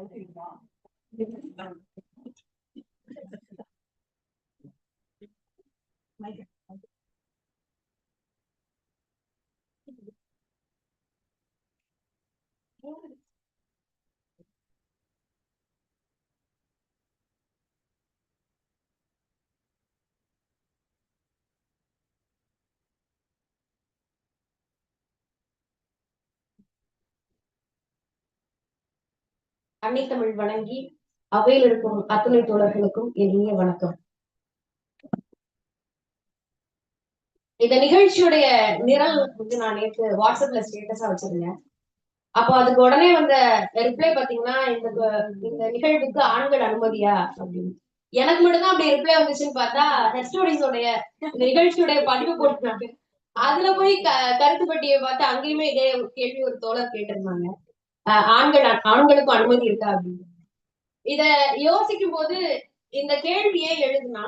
I do not. அன்னை தமிழ் வணங்கி அவையில் இருக்கும் அத்துணை தோழர்களுக்கும் இனிய வணக்கம். இந்த நிகழ்ச்சியுடைய நிரல் வந்து நான் நேற்று வாட்ஸ்அப்ல ஸ்டேட்டஸா வச்சிருந்தேன். அப்போ அதுக்கு உடனே வந்த ரிப்ளை பாத்தீங்கன்னா இந்த இந்த நிகழ்வுக்கு ஆண்கள் அனுமதியா அப்படின்னு. எனக்கு மட்டும்தான் அப்படி ரிப்ளை வந்துச்சுன்னு பார்த்தா ஹெஸ்டோடிஸோடைய நிகழ்ச்சியுடைய பதிவு போட்டுருந்தாங்க. அதுல போய் க கருத்து பார்த்து அங்கேயுமே இதே கேள்வி ஒரு தோழர் கேட்டிருந்தாங்க. ஆண்கள் ஆண்களுக்கும் அனுமதி இருக்கா அப்படின்னு? இத யோசிக்கும் போது இந்த கேள்வியை எழுதுனா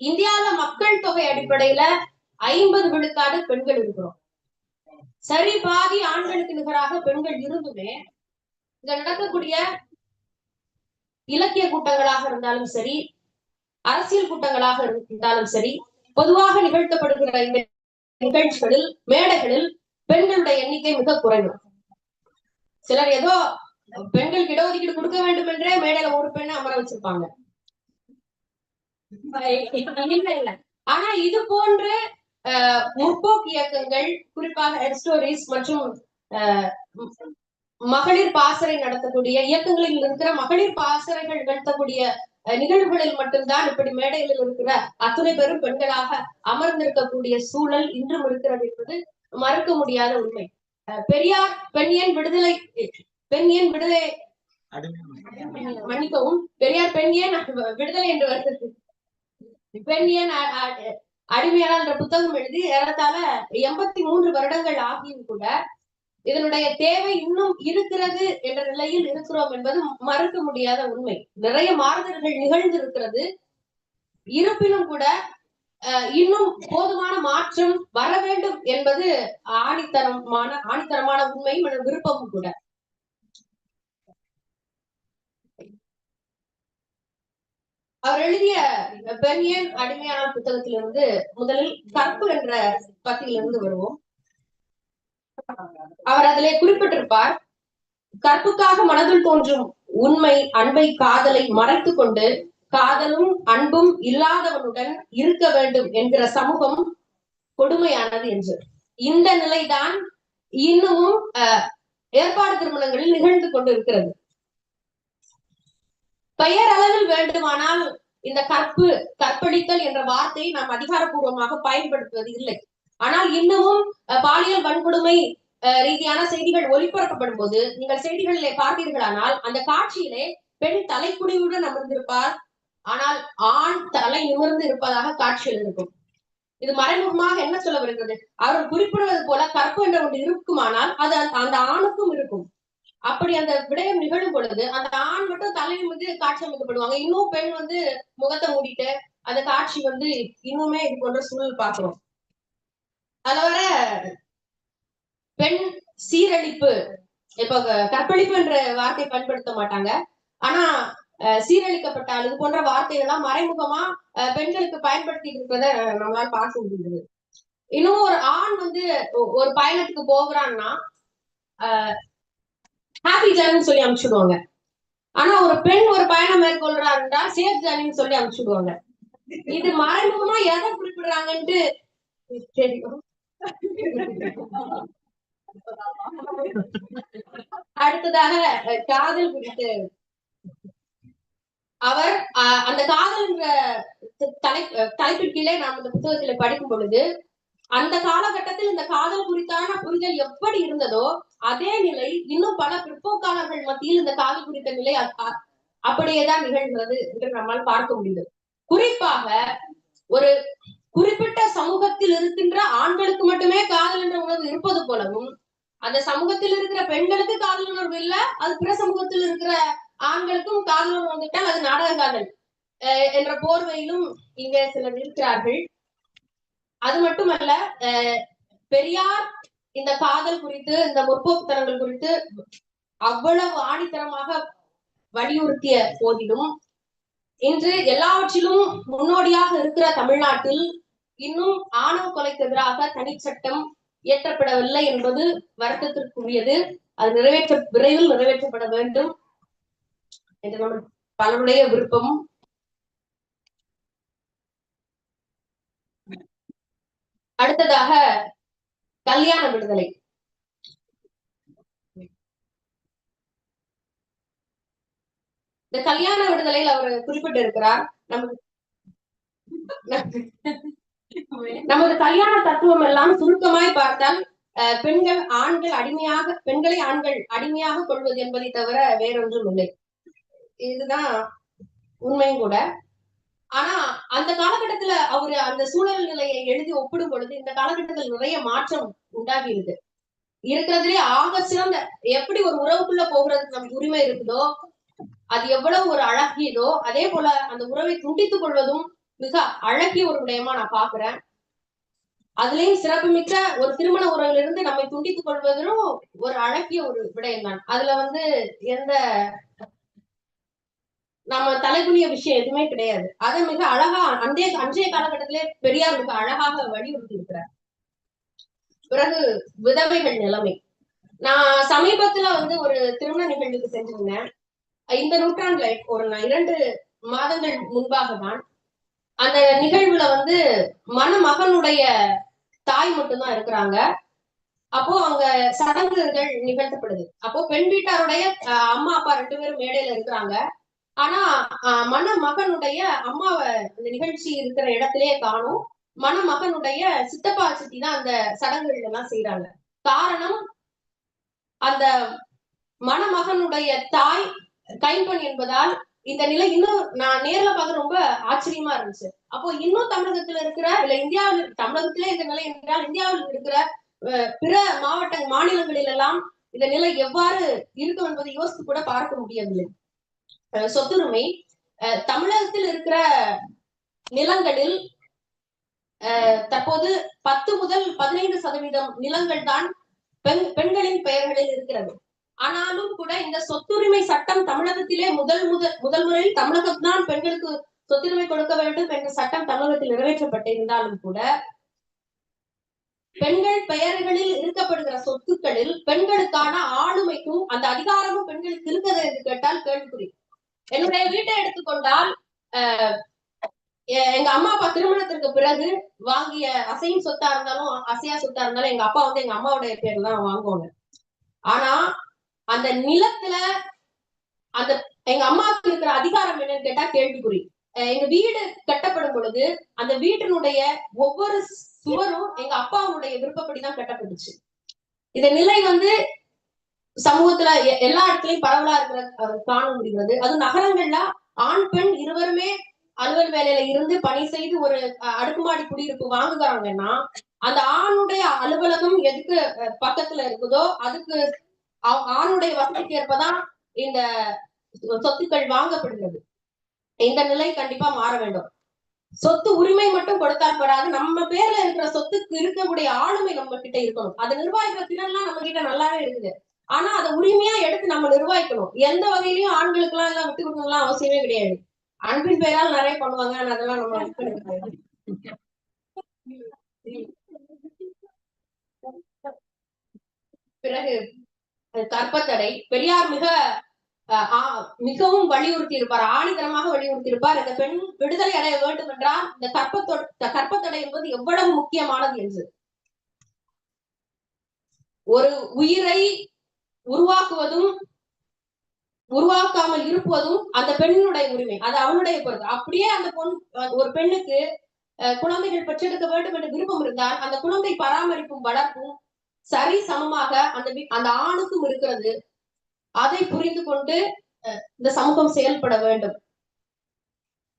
இந்தியால மக்கள் தொகை அடிப்படையில ஐம்பது விழுக்காடு பெண்கள் இருக்கிறோம். சரி பாதி ஆண்களுக்கு நிகராக பெண்கள் இருந்துமே இங்க நடக்கக்கூடிய இலக்கிய கூட்டங்களாக இருந்தாலும் சரி அரசியல் கூட்டங்களாக இருந்தாலும் சரி பொதுவாக நிகழ்த்தப்படுகிற இந்த நிகழ்ச்சிகளில் மேடைகளில் பெண்களுடைய எண்ணிக்கை மிக குறைவு. சிலர் ஏதோ பெண்களுக்கு இடஒதுக்கீடு கொடுக்க வேண்டும் என்றே மேடையில ஒரு பெண்ணை அமர வச்சிருப்பாங்க. இல்ல ஆனா இது போன்ற முற்போக்கு இயக்கங்கள் குறிப்பாக ஸ்டோரிஸ் மற்றும் மகளிர் பாசறை நடத்தக்கூடிய இயக்கங்களில் இருக்கிற மகளிர் பாசறைகள் நடத்தக்கூடிய நிகழ்வுகளில் மட்டும்தான் இப்படி மேடைகளில் இருக்கிற அத்துணை பெரும் பெண்களாக அமர்ந்திருக்கக்கூடிய சூழல் இன்றும் இருக்கிறது என்பது மறக்க முடியாத உண்மை. பெரியார் பெண்ணியன் விடுதலை பெண்ணியன் விடுதலை மன்னிக்கவும். பெரியார் பெண்ணியன் விடுதலை என்று வருகிறது பெண்ணியன் அடிமையாளர் என்ற புத்தகம் எழுதி ஏறத்தாழ எண்பத்தி மூன்று வருடங்கள் ஆகியும் கூட இதனுடைய தேவை இன்னும் இருக்கிறது என்ற நிலையில் இருக்கிறோம் என்பது மறுக்க முடியாத உண்மை. நிறைய மாறுதல்கள் நிகழ்ந்து இருக்கிறது இருப்பினும் கூட இன்னும் போதுமான மாற்றம் வர வேண்டும் என்பது ஆணித்தரமான ஆணித்தரமான உண்மையும் விருப்பமும் கூட. அவர் எழுதிய பெண் அடிமையான புத்தகத்திலிருந்து முதலில் கற்பு என்ற பத்தியிலிருந்து வருவோம். அவர் அதிலே குறிப்பிட்டிருப்பார் கற்புக்காக மனதில் தோன்றும் உண்மை அன்பை காதலை மறைத்து கொண்டு காதலும் அன்பும் இல்லாதவனுடன் இருக்க வேண்டும் என்கிற சமூகம் கொடுமையானது என்று. இந்த நிலைதான் இன்னமும் ஏற்பாடு திருமணங்களில் நிகழ்ந்து கொண்டிருக்கிறது. பெயர் அளவில் வேண்டுமானால் இந்த கற்பு கற்பழித்தல் என்ற வார்த்தையை நாம் அதிகாரப்பூர்வமாக பயன்படுத்துவது இல்லை. ஆனால் இன்னமும் பாலியல் வன்கொடுமை ரீதியான செய்திகள் ஒளிபரப்பப்படும் போது நீங்கள் செய்திகளிலே பார்த்தீர்களானால் அந்த காட்சியிலே பெண் தலைக்குடியுடன் அமர்ந்திருப்பார் ஆனால் ஆண் தலை நிமிர்ந்து இருப்பதாக காட்சியில் இருக்கும் இது மறைமுகமாக என்ன சொல்ல வருகிறது அவர்கள் குறிப்பிடுவது போல கற்பு என்ற ஒன்று இருக்குமானால் அது அந்த ஆணுக்கும் இருக்கும். அப்படி அந்த விடயம் நிகழும் பொழுது அந்த ஆண் மட்டும் தலை நிமிர்ந்து காட்சி அமைக்கப்படுவாங்க. இன்னும் பெண் வந்து முகத்தை மூடிட்டு அந்த காட்சி வந்து இன்னுமே இது போன்ற சூழல் பாக்குறோம் அதுவர பெண் சீரழிப்பு இப்ப கற்பழிப்பு என்ற வார்த்தை பயன்படுத்த மாட்டாங்க. ஆனா சீரழிக்கப்பட்டால் இது போன்ற வார்த்தைகள்லாம் மறைமுகமா பெண்களுக்கு பயன்படுத்திட்டு இருக்கிறத நம்மளால பார்க்க முடியுது இன்னும் ஒரு ஆண் வந்து ஒரு பயணத்துக்கு போகிறான்னா ஹாப்பி ஜர்னின்னு சொல்லி அனுப்பிச்சுடுவாங்க ஆனா ஒரு பெண் ஒரு பயணம் மேற்கொள்றாருன்றா சேஃப் ஜர்னின்னு சொல்லி அனுப்பிச்சுடுவாங்க இது மறைமுகமா எதை குறிப்பிடுறாங்கன்ட்டு தெரியும் அடுத்ததாக காதல் குறித்து அவர் அந்த காதல்ன்ற தலை தலைப்பின் கீழே நாம் இந்த புத்தகத்துல படிக்கும் பொழுது அந்த காலகட்டத்தில் இந்த காதல் குறித்தான புரிதல் எப்படி இருந்ததோ அதே நிலை இன்னும் பல பிற்போக்காளர்கள் மத்தியில் இந்த காதல் குறித்த நிலை அப்படியேதான் நிகழ்கிறது என்று நம்மால் பார்க்க முடியுது குறிப்பாக ஒரு குறிப்பிட்ட சமூகத்தில் இருக்கின்ற ஆண்களுக்கு மட்டுமே காதல் என்ற உணர்வு இருப்பது போலவும் அந்த சமூகத்தில் இருக்கிற பெண்களுக்கு காதல் உணர்வு இல்ல அது பிற சமூகத்தில் இருக்கிற ஆண்களுக்கும் காதல் வந்துவிட்டால் வந்துட்டால் அது நாடக காதல் என்ற போர்வையிலும் இங்க சிலர் இருக்கிறார்கள். அது மட்டுமல்ல பெரியார் இந்த காதல் குறித்து இந்த முற்போக்குத்தனங்கள் குறித்து அவ்வளவு ஆணித்தரமாக வலியுறுத்திய போதிலும் இன்று எல்லாவற்றிலும் முன்னோடியாக இருக்கிற தமிழ்நாட்டில் இன்னும் ஆணவ கொலைக்கு எதிராக தனிச்சட்டம் இயற்றப்படவில்லை என்பது வருத்தத்திற்குரியது. அது நிறைவேற்ற விரைவில் நிறைவேற்றப்பட வேண்டும். என்று நம்ம பலருடைய விருப்பம் அடுத்ததாக கல்யாண விடுதலை. இந்த கல்யாண விடுதலையில் அவர் குறிப்பிட்டு இருக்கிறார் நமது நமது கல்யாண தத்துவம் எல்லாம் சுருக்கமாய் பார்த்தால் அஹ், பெண்கள் ஆண்கள் அடிமையாக பெண்களை ஆண்கள் அடிமையாக கொள்வது என்பதை தவிர வேறொன்றும் இல்லை இதுதான் உண்மையும் கூட. ஆனா அந்த காலகட்டத்துல அவரு அந்த சூழல் நிலையை எழுதி ஒப்பிடும் பொழுது இந்த காலகட்டத்தில் நிறைய மாற்றம் உண்டாகிருது இருக்கு இருக்கிறதுலே ஆக சிறந்த எப்படி ஒரு உறவுக்குள்ள போகிறது நமக்கு உரிமை இருக்குதோ அது எவ்வளவு ஒரு அழகியதோ அதே போல அந்த உறவை துண்டித்துக் கொள்வதும் மிக அழகிய ஒரு விடயமா நான் பாக்குறேன் அதுலயும் சிறப்புமிக்க ஒரு திருமண உறவிலிருந்து நம்மை துண்டித்துக் கொள்வதிலும் ஒரு அழகிய ஒரு விடயம் தான் அதுல வந்து எந்த நம்ம தலைகுனிய விஷயம் எதுவுமே கிடையாது. அதை மிக அழகா அன்றைய அன்றைய காலகட்டத்திலே பெரியார் மிக அழகாக வலியுறுத்தி இருக்கிறார் பிறகு விதவைகள் நிலைமை. நான் சமீபத்துல வந்து ஒரு திருமண நிகழ்வுக்கு செஞ்சிருந்தேன் இந்த நூற்றாண்டுல ஒரு இரண்டு மாதங்கள் முன்பாக தான் அந்த நிகழ்வுல வந்து மணமகனுடைய தாய் மட்டும்தான் இருக்கிறாங்க. அப்போ அங்க சடங்குகள் நிகழ்த்தப்படுது. அப்போ பெண் வீட்டாருடைய அஹ், அம்மா அப்பா ரெண்டு பேரும் மேடையில இருக்கிறாங்க. ஆனா மணமகனுடைய அம்மாவை அந்த நிகழ்ச்சி இருக்கிற இடத்திலேயே காணும். மணமகனுடைய சித்தப்பா சித்தி தான் அந்த சடங்குகள் எல்லாம் செய்யறாங்க காரணம் அந்த மணமகனுடைய தாய் கைம்பெண் என்பதால் இந்த நிலை இன்னும் நான் நேர்ல பார்க்க ரொம்ப ஆச்சரியமா இருந்துச்சு. அப்போ இன்னும் தமிழகத்துல இருக்கிற இல்ல இந்தியாவில் தமிழகத்திலே இந்த நிலை என்றால் இந்தியாவில் இருக்கிற அஹ், பிற மாவட்ட மாநிலங்களில் எல்லாம் இந்த நிலை எவ்வாறு இருக்கும் என்பதை யோசித்து கூட பார்க்க முடியவில்லை. சொத்துரிமை தமிழகத்தில் இருக்கிற நிலங்களில் தற்போது பத்து முதல் பதினைந்து சதவீதம் நிலங்கள் தான் பெண் பெண்களின் பெயர்களில் இருக்கிறது. ஆனாலும் கூட இந்த சொத்துரிமை சட்டம் தமிழகத்திலே முதல் முதல் முதல் முறையில் தமிழகம்தான் பெண்களுக்கு சொத்துரிமை கொடுக்க வேண்டும் என்ற சட்டம் தமிழகத்தில் நிறைவேற்றப்பட்டிருந்தாலும் கூட பெண்கள் பெயர்களில் இருக்கப்படுகிற சொத்துக்களில் பெண்களுக்கான ஆளுமைக்கும் அந்த அதிகாரமும் பெண்களுக்கு இருக்கிறது என்று கேட்டால் கேள்விக்குறி. என்னுடைய வீட்டை எடுத்துக்கொண்டால் அஹ், எங்க அம்மா அப்பா திருமணத்திற்கு பிறகு வாங்கிய அசையும் சொத்தா இருந்தாலும் அசையா சொத்தா இருந்தாலும் எங்க அப்பா வந்து எங்க அம்மாவுடைய பேர்ல தான் வாங்குவாங்க. ஆனா அந்த நிலத்துல அந்த எங்க அம்மாவுக்கு இருக்கிற அதிகாரம் என்னன்னு கேட்டா கேள்விக்குறி. அஹ் எங்க வீடு கட்டப்படும் பொழுது அந்த வீட்டினுடைய ஒவ்வொரு சுவரும் எங்க அப்பாவுடைய விருப்பப்படிதான் கட்டப்பட்டுச்சு. இந்த நிலை வந்து சமூகத்துல எ- எல்லா இடத்துலயும் பரவலா இருக்கிற காண முடிகிறது அது நகரங்கள்ல ஆண் பெண் இருவருமே அலுவல் வேலையில இருந்து பணி செய்து ஒரு அஹ், அடுக்குமாடி குடியிருப்பு வாங்குகிறாங்கன்னா அந்த ஆணுடைய அலுவலகம் எதுக்கு பக்கத்துல இருக்குதோ அதுக்கு ஆணுடைய வசதிக்கு ஏற்பதான் இந்த சொத்துக்கள் வாங்கப்படுகிறது. இந்த நிலை கண்டிப்பா மாற வேண்டும். சொத்து உரிமை மட்டும் கொடுத்தால் போறாது நம்ம பேர்ல இருக்கிற சொத்துக்கு இருக்கக்கூடிய ஆளுமை நம்ம கிட்ட இருக்கணும். அதை நிர்வாகிக்கிற திறன்லாம் நம்ம கிட்ட நல்லாவே இருக்குது. ஆனா அதை உரிமையா எடுத்து நம்ம நிர்வாகிக்கணும். எந்த வகையிலயும் ஆண்களுக்கு எல்லாம் எல்லாம் விட்டு கொடுக்கணும்லாம் அவசியமே கிடையாது. அன்பின் பெயரால் நிறைய பண்ணுவாங்க. ஆனா அதெல்லாம் நம்ம பிறகு கற்பத்தடை. பெரியார் மிக அஹ், மிகவும் வலியுறுத்தி இருப்பார் ஆணித்தரமாக வலியுறுத்தி இருப்பார் இந்த பெண் விடுதலை அடைய வேண்டும் என்றால் இந்த கற்பத்தொ கற்பத்தடை என்பது எவ்வளவு முக்கியமானது என்று. ஒரு உயிரை உருவாக்குவதும் உருவாக்காமல் இருப்பதும் அந்த பெண்ணுடைய உரிமை. அது அவனுடைய பொறுத்து அப்படியே அந்த பொண் ஒரு பெண்ணுக்கு அஹ், குழந்தைகள் பெற்றெடுக்க வேண்டும் என்று விருப்பம் இருந்தால் அந்த குழந்தை பராமரிப்பும் வளர்ப்பும் சரி சமமாக அந்த அந்த ஆணுக்கும் இருக்கிறது. அதை புரிந்து கொண்டு அஹ், இந்த சமூகம் செயல்பட வேண்டும்.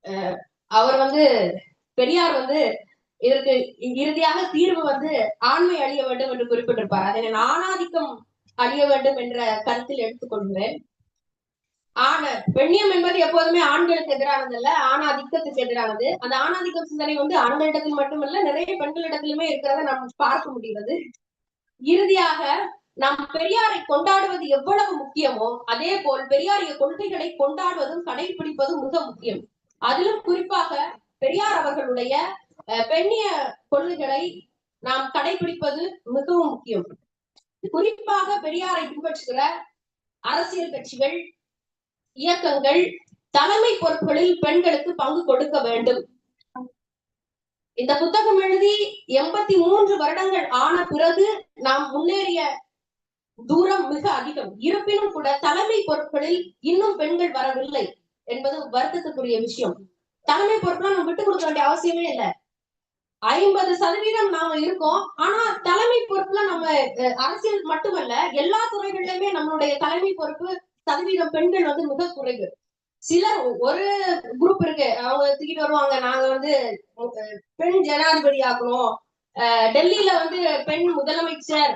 அஹ், அவர் வந்து பெரியார் வந்து இதற்கு இறுதியாக தீர்வு வந்து ஆண்மை அழிய வேண்டும் என்று குறிப்பிட்டிருப்பார். அதை நான் ஆணாதிக்கம் அழிய வேண்டும் என்ற கருத்தில் எடுத்துக்கொள்கிறேன். ஆண பெண்ணியம் என்பது எப்போதுமே ஆண்களுக்கு எதிரானது அல்ல ஆணாதிக்கத்துக்கு எதிரானது. அந்த ஆணாதிக்க சிந்தனை வந்து ஆண்களிடத்தில் மட்டுமல்ல நிறைய பெண்களிடத்திலுமே இருக்கிறத நாம் பார்க்க முடிகிறது. இறுதியாக நாம் பெரியாரை கொண்டாடுவது எவ்வளவு முக்கியமோ அதே போல் பெரியாரிய கொள்கைகளை கொண்டாடுவதும் கடைபிடிப்பதும் மிக முக்கியம். அதிலும் குறிப்பாக பெரியார் அவர்களுடைய அஹ், பெண்ணிய கொள்கைகளை நாம் கடைபிடிப்பது மிகவும் முக்கியம். குறிப்பாக பெரியாரை பின்பற்றுகிற அரசியல் கட்சிகள் இயக்கங்கள் தலைமை பொறுப்புகளில் பெண்களுக்கு பங்கு கொடுக்க வேண்டும். இந்த புத்தகம் எழுதி எண்பத்தி மூன்று வருடங்கள் ஆன பிறகு நாம் முன்னேறிய தூரம் மிக அதிகம். இருப்பினும் கூட தலைமை பொருட்களில் இன்னும் பெண்கள் வரவில்லை என்பது வருத்தத்துக்குரிய விஷயம். தலைமை பொருட்கள் நம்ம விட்டு கொடுக்க வேண்டிய அவசியமே இல்லை. ஐம்பது சதவீதம் நாம இருக்கோம். ஆனா தலைமை பொறுப்புல நம்ம அரசியல் மட்டுமல்ல எல்லா துறைகளிலுமே நம்மளுடைய தலைமை பொறுப்பு சதவீதம் பெண்கள் வந்து மிக குறைவு. சிலர் ஒரு குரூப் இருக்கு. அவங்க தூக்கிட்டு வருவாங்க. நாங்க வந்து பெண் ஜனாதிபதி ஆக்கணும் அஹ், டெல்லியில வந்து பெண் முதலமைச்சர்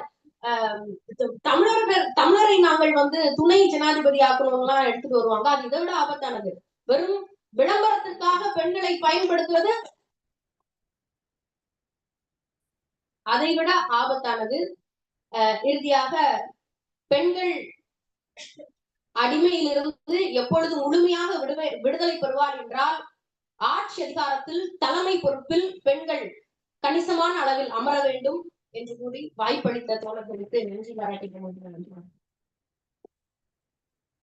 தமிழர்கள் தமிழரை நாங்கள் வந்து துணை ஜனாதிபதி ஆக்கணும்லாம் எடுத்துட்டு வருவாங்க. அது இதை விட ஆபத்தானது. வெறும் விளம்பரத்திற்காக பெண்களை பயன்படுத்துவது அதை விட ஆபத்தானது இறுதியாக பெண்கள் அடிமையிலிருந்து எப்பொழுது முழுமையாக விடுமை விடுதலை பெறுவார் என்றால் ஆட்சி அதிகாரத்தில் தலைமை பொறுப்பில் பெண்கள் கணிசமான அளவில் அமர வேண்டும் என்று கூறி வாய்ப்பளித்த தோழர்களுக்கு நன்றி பாராட்டி நன்றி